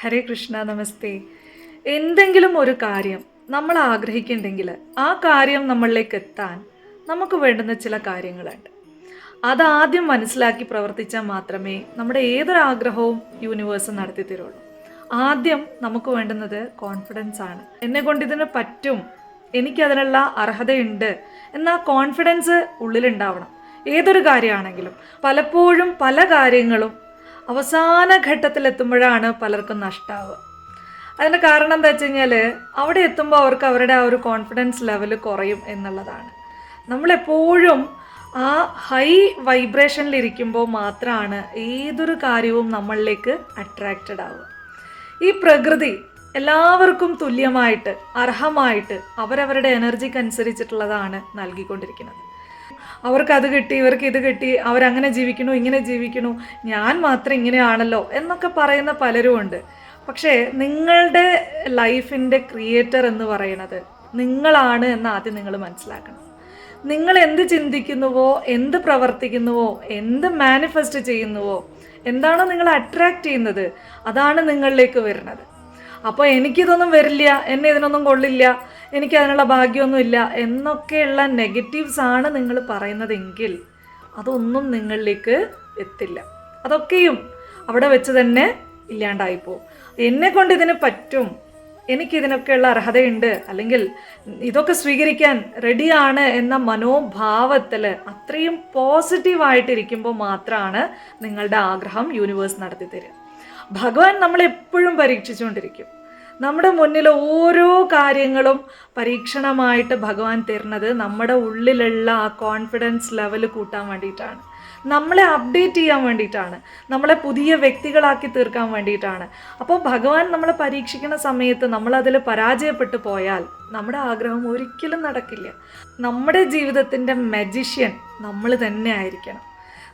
ഹരേ കൃഷ്ണ നമസ്തേ. എന്തെങ്കിലും ഒരു കാര്യം നമ്മൾ ആഗ്രഹിക്കുന്നുണ്ടെങ്കിൽ ആ കാര്യം നമ്മളിലേക്ക് എത്താൻ നമുക്ക് വേണ്ടുന്ന ചില കാര്യങ്ങളുണ്ട്. അതാദ്യം മനസ്സിലാക്കി പ്രവർത്തിച്ചാൽ മാത്രമേ നമ്മുടെ ഏതൊരാഗ്രഹവും യൂണിവേഴ്സ് നടത്തി തരുള്ളൂ. ആദ്യം നമുക്ക് വേണ്ടുന്നത് കോൺഫിഡൻസ് ആണ്. എന്നെ കൊണ്ട് ഇതിന് പറ്റും. എനിക്കതിനുള്ള അർഹതയുണ്ട്. എന്ന കോൺഫിഡൻസ് ഉള്ളിലുണ്ടാവണം. ഏതൊരു കാര്യമാണെങ്കിലും പലപ്പോഴും പല കാര്യങ്ങളും അവസാന ഘട്ടത്തിലെത്തുമ്പോഴാണ് പലർക്കും നഷ്ടാവുക അതിന്റെ കാരണം എന്താ വെച്ച് കഴിഞ്ഞാൽ അവിടെ എത്തുമ്പോൾ അവർക്ക് അവരുടെ ആ ഒരു കോൺഫിഡൻസ് ലെവൽ കുറയും എന്നുള്ളതാണ്. നമ്മളെപ്പോഴും ആ ഹൈ വൈബ്രേഷനിലിരിക്കുമ്പോൾ മാത്രമാണ് ഏതൊരു കാര്യവും നമ്മളിലേക്ക് അട്രാക്റ്റഡ് ആവുക. ഈ പ്രകൃതി എല്ലാവർക്കും തുല്യമായിട്ട് അർഹമായിട്ട് അവരവരുടെ എനർജിക്ക് അനുസരിച്ചിട്ടുള്ളതാണ് നൽകിക്കൊണ്ടിരിക്കുന്നത്. അവർക്ക് അത് കിട്ടി ഇവർക്ക് ഇത് കിട്ടി അവരങ്ങനെ ജീവിക്കണു ഇങ്ങനെ ജീവിക്കണു? ഞാൻ മാത്രം ഇങ്ങനെയാണല്ലോ എന്നൊക്കെ പറയുന്ന പലരും ഉണ്ട്. പക്ഷേ നിങ്ങളുടെ ലൈഫിന്റെ ക്രിയേറ്റർ എന്ന് പറയുന്നത് നിങ്ങളാണ് എന്ന് ആദ്യം നിങ്ങൾ മനസ്സിലാക്കണം. നിങ്ങൾ എന്ത് ചിന്തിക്കുന്നുവോ എന്ത് പ്രവർത്തിക്കുന്നുവോ എന്ത് മാനിഫെസ്റ്റ് ചെയ്യുന്നുവോ എന്താണോ നിങ്ങൾ അട്രാക്റ്റ് ചെയ്യുന്നത് അതാണ് നിങ്ങളിലേക്ക് വരുന്നത്. അപ്പോൾ എനിക്കിതൊന്നും വരില്ല എന്നെ ഇതിനൊന്നും കൊള്ളില്ല എനിക്ക് അതിനുള്ള ഭാഗ്യമൊന്നുമില്ല എന്നൊക്കെയുള്ള നെഗറ്റീവ്സ് ആണ് നിങ്ങൾ പറയുന്നതെങ്കിൽ അതൊന്നും നിങ്ങളിലേക്ക് എത്തില്ല. അതൊക്കെയും അവിടെ വെച്ച് തന്നെ ഇല്ലാണ്ടായിപ്പോവും. എന്നെ കൊണ്ട് ഇതിന് പറ്റും എനിക്കിതിനൊക്കെയുള്ള അർഹതയുണ്ട് അല്ലെങ്കിൽ ഇതൊക്കെ സ്വീകരിക്കാൻ റെഡിയാണ് എന്ന മനോഭാവത്തിൽ അത്രയും പോസിറ്റീവായിട്ടിരിക്കുമ്പോൾ മാത്രമാണ് നിങ്ങളുടെ ആഗ്രഹം യൂണിവേഴ്സ് നടത്തി തരിക ഭഗവാൻ നമ്മളെപ്പോഴും പരീക്ഷിച്ചുകൊണ്ടിരിക്കും. നമ്മുടെ മുന്നിൽ ഓരോ കാര്യങ്ങളും പരീക്ഷണമായിട്ട് ഭഗവാൻ തരുന്നത് നമ്മുടെ ഉള്ളിലുള്ള ആ കോൺഫിഡൻസ് ലെവൽ കൂട്ടാൻ വേണ്ടിയിട്ടാണ്. നമ്മളെ അപ്ഡേറ്റ് ചെയ്യാൻ വേണ്ടിയിട്ടാണ്. നമ്മളെ പുതിയ വ്യക്തികളാക്കി തീർക്കാൻ വേണ്ടിയിട്ടാണ്. അപ്പോൾ ഭഗവാൻ നമ്മളെ പരീക്ഷിക്കുന്ന സമയത്ത് നമ്മളതിൽ പരാജയപ്പെട്ടു പോയാൽ നമ്മുടെ ആഗ്രഹം ഒരിക്കലും നടക്കില്ല. നമ്മുടെ ജീവിതത്തിന്റെ മജിഷ്യൻ നമ്മൾ തന്നെ ആയിരിക്കണം.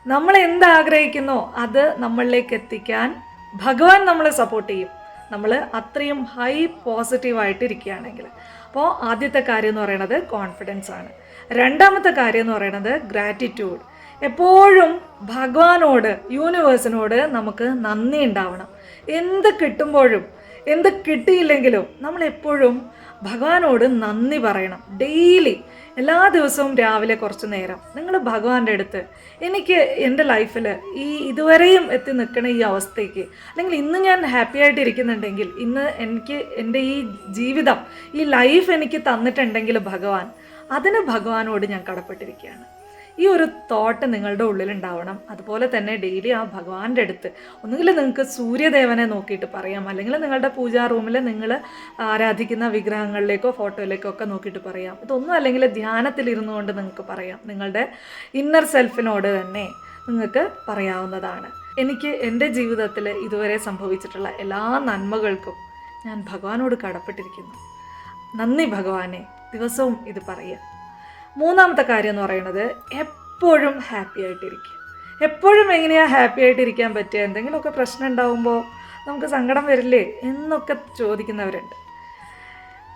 നമ്മൾ എന്താഗ്രഹിക്കുന്നോ അത് നമ്മളിലേക്ക് എത്തിക്കാൻ ഭഗവാൻ നമ്മളെ സപ്പോർട്ട് ചെയ്യും. നമ്മൾ അത്രയും ഹൈ പോസിറ്റീവായിട്ട് ഇരിക്കുകയാണെങ്കിൽ അപ്പോൾ ആദ്യത്തെ കാര്യം എന്ന് പറയുന്നത് കോൺഫിഡൻസ് ആണ്. രണ്ടാമത്തെ കാര്യം എന്ന് പറയുന്നത് ഗ്രാറ്റിറ്റ്യൂഡ് എപ്പോഴും ഭഗവാനോട് യൂണിവേഴ്സിനോട് നമുക്ക് നന്ദി ഉണ്ടാവണം. എന്ത് കിട്ടുമ്പോഴും എന്ത് കിട്ടിയില്ലെങ്കിലും നമ്മൾ എപ്പോഴും ഭഗവാനോട് നന്ദി പറയണം. ഡെയിലി എല്ലാ ദിവസവും രാവിലെ കുറച്ച് നേരം. നിങ്ങൾ ഭഗവാന്റെ അടുത്ത് എനിക്ക് എന്റെ ലൈഫിൽ ഈ ഇതുവരെയും എത്തി നിൽക്കുന്ന ഈ അവസ്ഥയ്ക്ക് അല്ലെങ്കിൽ ഇന്ന് ഞാൻ ഹാപ്പി ആയിട്ട് ഇരിക്കുന്നുണ്ടെങ്കിൽ ഇന്ന് എനിക്ക് എന്റെ ഈ ജീവിതം ഈ ലൈഫ് എനിക്ക് തന്നിട്ടുണ്ടെങ്കിൽ ഭഗവാൻ അതിന് ഭഗവാനോട് ഞാൻ കടപ്പെട്ടിരിക്കുകയാണ്. ഈ ഒരു തോട്ട് നിങ്ങളുടെ ഉള്ളിൽ ഉണ്ടാവണം അതുപോലെ തന്നെ ഡെയിലി ആ ഭഗവാന്റെ അടുത്ത്. ഒന്നുകിൽ നിങ്ങൾക്ക് സൂര്യദേവനെ നോക്കിയിട്ട് പറയാം. അല്ലെങ്കിൽ നിങ്ങളുടെ പൂജാ റൂമിൽ നിങ്ങൾ ആരാധിക്കുന്ന വിഗ്രഹങ്ങളിലേക്കോ ഫോട്ടോയിലേക്കോ ഒക്കെ നോക്കിയിട്ട് പറയാം. ഇതൊന്നും അല്ലെങ്കിൽ ധ്യാനത്തിലിരുന്നു കൊണ്ട് നിങ്ങൾക്ക് പറയാം. നിങ്ങളുടെ ഇന്നർ സെൽഫിനോട് തന്നെ നിങ്ങൾക്ക് പറയാവുന്നതാണ്. എനിക്ക് എന്റെ ജീവിതത്തിൽ ഇതുവരെ സംഭവിച്ചിട്ടുള്ള എല്ലാ നന്മകൾക്കും ഞാൻ ഭഗവാനോട് കടപ്പെട്ടിരിക്കുന്നു. നന്ദി ഭഗവാനെ. ദിവസവും ഇത് പറയുക. മൂന്നാമത്തെ കാര്യം എന്ന് പറയുന്നത് എപ്പോഴും ഹാപ്പി ആയിട്ടിരിക്കുക. എപ്പോഴും എങ്ങനെയാണ് ഹാപ്പി ആയിട്ടിരിക്കാൻ പറ്റുക? എന്തെങ്കിലുമൊക്കെ പ്രശ്നം ഉണ്ടാവുമ്പോൾ നമുക്ക് സങ്കടം വരില്ലേ എന്നൊക്കെ ചോദിക്കുന്നവരുണ്ട്.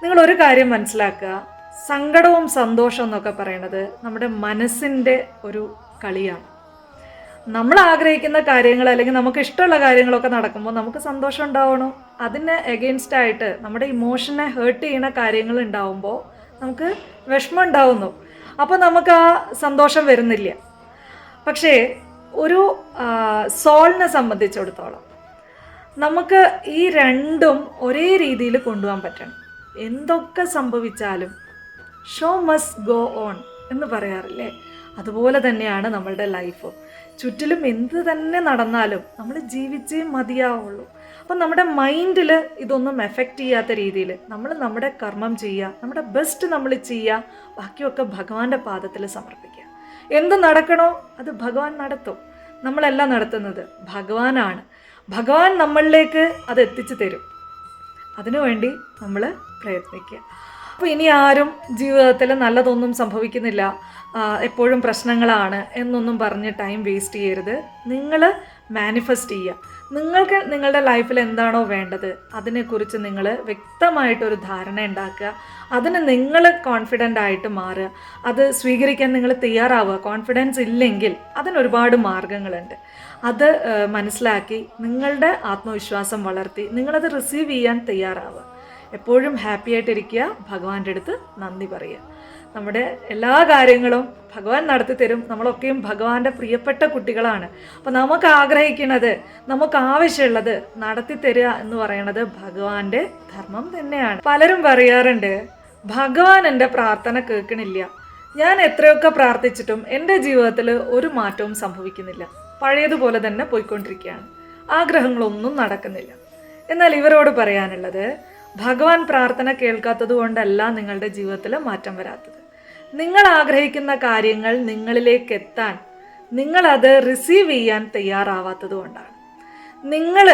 നിങ്ങൾ ഒരു കാര്യം മനസ്സിലാക്കുക. സങ്കടവും സന്തോഷവും എന്നൊക്കെ പറയുന്നത് നമ്മുടെ മനസ്സിന്റെ ഒരു കളിയാണ്. നമ്മൾ ആഗ്രഹിക്കുന്ന കാര്യങ്ങൾ അല്ലെങ്കിൽ നമുക്ക് ഇഷ്ടമുള്ള കാര്യങ്ങളൊക്കെ നടക്കുമ്പോൾ നമുക്ക് സന്തോഷം ഉണ്ടാവണം. അതിന് എഗെയിൻസ്റ്റ് ആയിട്ട് നമ്മുടെ ഇമോഷനെ ഹേർട്ട് ചെയ്യുന്ന കാര്യങ്ങൾ ഉണ്ടാവുമ്പോൾ നമുക്ക് വിഷമം ഉണ്ടാവുന്നു. അപ്പോൾ നമുക്ക് ആ സന്തോഷം വരുന്നില്ല. പക്ഷേ ഒരു സോളിനെ സംബന്ധിച്ചിടത്തോളം നമുക്ക് ഈ രണ്ടും ഒരേ രീതിയിൽ കൊണ്ടുപോകാൻ പറ്റണം. എന്തൊക്കെ സംഭവിച്ചാലും ഷോ മസ് ഗോ ഓൺ എന്ന് പറയാറില്ലേ? അതുപോലെ തന്നെയാണ് നമ്മളുടെ ലൈഫ് ചുറ്റിലും എന്ത് തന്നെ നടന്നാലും നമ്മൾ ജീവിച്ചേ മതിയാവുള്ളൂ. അപ്പം നമ്മുടെ മൈൻഡിൽ ഇതൊന്നും എഫക്റ്റ് ചെയ്യാത്ത രീതിയിൽ നമ്മൾ നമ്മുടെ കർമ്മം ചെയ്യുക നമ്മുടെ ബെസ്റ്റ് നമ്മൾ ചെയ്യുക ബാക്കിയൊക്കെ ഭഗവാന്റെ പാദത്തിൽ സമർപ്പിക്കുക. എന്ത് നടക്കണോ അത് ഭഗവാൻ നടത്തും. നമ്മളല്ല നടത്തുന്നത് ഭഗവാനാണ്. ഭഗവാൻ നമ്മളിലേക്ക് അത് എത്തിച്ചു തരും. അതിനുവേണ്ടി നമ്മൾ പ്രയത്നിക്കുക. അപ്പോൾ ഇനി ആരും ജീവിതത്തിൽ നല്ലതൊന്നും സംഭവിക്കുന്നില്ല. എപ്പോഴും പ്രശ്നങ്ങളാണ് എന്നൊന്നും പറഞ്ഞ് ടൈം വേസ്റ്റ് ചെയ്യരുത്. നിങ്ങൾ മാനിഫെസ്റ്റ് ചെയ്യുക. നിങ്ങൾക്ക് നിങ്ങളുടെ ലൈഫിൽ എന്താണോ വേണ്ടത് അതിനെക്കുറിച്ച് നിങ്ങൾ വ്യക്തമായിട്ടൊരു ധാരണ ഉണ്ടാക്കുക. അതിന് നിങ്ങൾ കോൺഫിഡന്റ് ആയിട്ട് മാറുക. അത് സ്വീകരിക്കാൻ നിങ്ങൾ തയ്യാറാവുക. കോൺഫിഡൻസ് ഇല്ലെങ്കിൽ അതിനൊരുപാട് മാർഗങ്ങളുണ്ട്. അത് മനസ്സിലാക്കി നിങ്ങളുടെ ആത്മവിശ്വാസം വളർത്തി നിങ്ങളത് റിസീവ് ചെയ്യാൻ തയ്യാറാവുക. എപ്പോഴും ഹാപ്പി ആയിട്ടിരിക്കുക. ഭഗവാന്റെ അടുത്ത് നന്ദി പറയുക. നമ്മുടെ എല്ലാ കാര്യങ്ങളും ഭഗവാൻ നടത്തി തരും. നമ്മളൊക്കെയും ഭഗവാന്റെ പ്രിയപ്പെട്ട കുട്ടികളാണ്. അപ്പോൾ നമുക്ക് ആഗ്രഹിക്കുന്നത് നമുക്ക് ആവശ്യമുള്ളത് നടത്തി തരിക എന്ന് പറയുന്നത് ഭഗവാന്റെ ധർമ്മം തന്നെയാണ്. പലരും പറയാറുണ്ട് ഭഗവാൻ എന്റെ പ്രാർത്ഥന കേൾക്കണില്ല. ഞാൻ എത്രയൊക്കെ പ്രാർത്ഥിച്ചിട്ടും എന്റെ ജീവിതത്തിൽ ഒരു മാറ്റവും സംഭവിക്കുന്നില്ല. പഴയതുപോലെ തന്നെ പോയിക്കൊണ്ടിരിക്കുകയാണ്. ആഗ്രഹങ്ങളൊന്നും നടക്കുന്നില്ല. എന്നാൽ ഇവരോട് പറയാനുള്ളത് ഭഗവാൻ പ്രാർത്ഥന കേൾക്കാത്തത് കൊണ്ടല്ല നിങ്ങളുടെ ജീവിതത്തിൽ മാറ്റം വരാത്തത്. നിങ്ങൾ ആഗ്രഹിക്കുന്ന കാര്യങ്ങൾ നിങ്ങളിലേക്ക് എത്താൻ നിങ്ങളത് റിസീവ് ചെയ്യാൻ തയ്യാറാവാത്തത് കൊണ്ടാണ് നിങ്ങൾ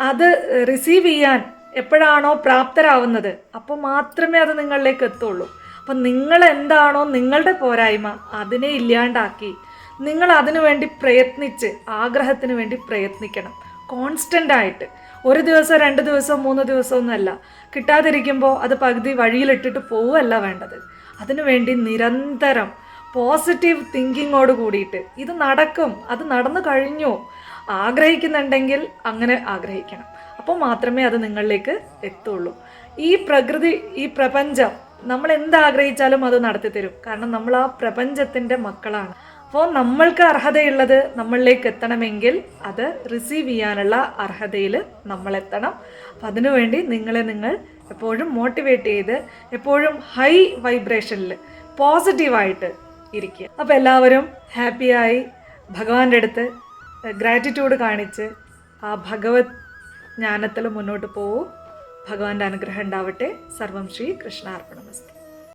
അത് റിസീവ് ചെയ്യാൻ എപ്പോഴാണോ പ്രാപ്തരാവുന്നത് അപ്പോൾ മാത്രമേ അത് നിങ്ങളിലേക്ക് എത്തുള്ളൂ. അപ്പം നിങ്ങൾ എന്താണോ നിങ്ങളുടെ പോരായ്മ അതിനെ ഇല്ലാണ്ടാക്കി നിങ്ങൾ അതിനു വേണ്ടി പ്രയത്നിച്ച് ആഗ്രഹത്തിന് വേണ്ടി പ്രയത്നിക്കണം. കോൺസ്റ്റന്റ് ആയിട്ട്. ഒരു ദിവസം രണ്ട് ദിവസം മൂന്ന് ദിവസം ഒന്നുമല്ല കിട്ടാതിരിക്കുമ്പോൾ അത് പകുതി വഴിയിലിട്ടിട്ട് പോവുകയല്ല വേണ്ടത്. അതിനുവേണ്ടി നിരന്തരം പോസിറ്റീവ് തിങ്കിങ്ങോട് കൂടിയിട്ട് ഇത് നടക്കും അത് നടന്നു കഴിഞ്ഞു. ആഗ്രഹിക്കുന്നുണ്ടെങ്കിൽ അങ്ങനെ ആഗ്രഹിക്കണം. അപ്പോൾ മാത്രമേ അത് നിങ്ങളിലേക്ക് എത്തുള്ളൂ. ഈ പ്രകൃതി ഈ പ്രപഞ്ചം നമ്മൾ എന്താഗ്രഹിച്ചാലും അത് നടത്തി തരും കാരണം നമ്മൾ ആ പ്രപഞ്ചത്തിന്റെ മക്കളാണ്. അപ്പോൾ നമ്മൾക്ക് അർഹതയുള്ളത് നമ്മളിലേക്ക് എത്തണമെങ്കിൽ അത് റിസീവ് ചെയ്യാനുള്ള അർഹതയിൽ നമ്മൾ എത്തണം അപ്പം അതിനുവേണ്ടി നിങ്ങളെ നിങ്ങൾ എപ്പോഴും മോട്ടിവേറ്റ് ചെയ്ത് എപ്പോഴും ഹൈ വൈബ്രേഷനിൽ പോസിറ്റീവായിട്ട് ഇരിക്കുക. അപ്പോൾ എല്ലാവരും ഹാപ്പിയായി ഭഗവാന്റെ അടുത്ത് ഗ്രാറ്റിറ്റ്യൂഡ് കാണിച്ച് ആ ഭഗവത് ജ്ഞാനത്തിൽ മുന്നോട്ട് പോവും. ഭഗവാന്റെ അനുഗ്രഹം ഉണ്ടാവട്ടെ. സർവം ശ്രീ കൃഷ്ണാർപ്പണമസ്തു.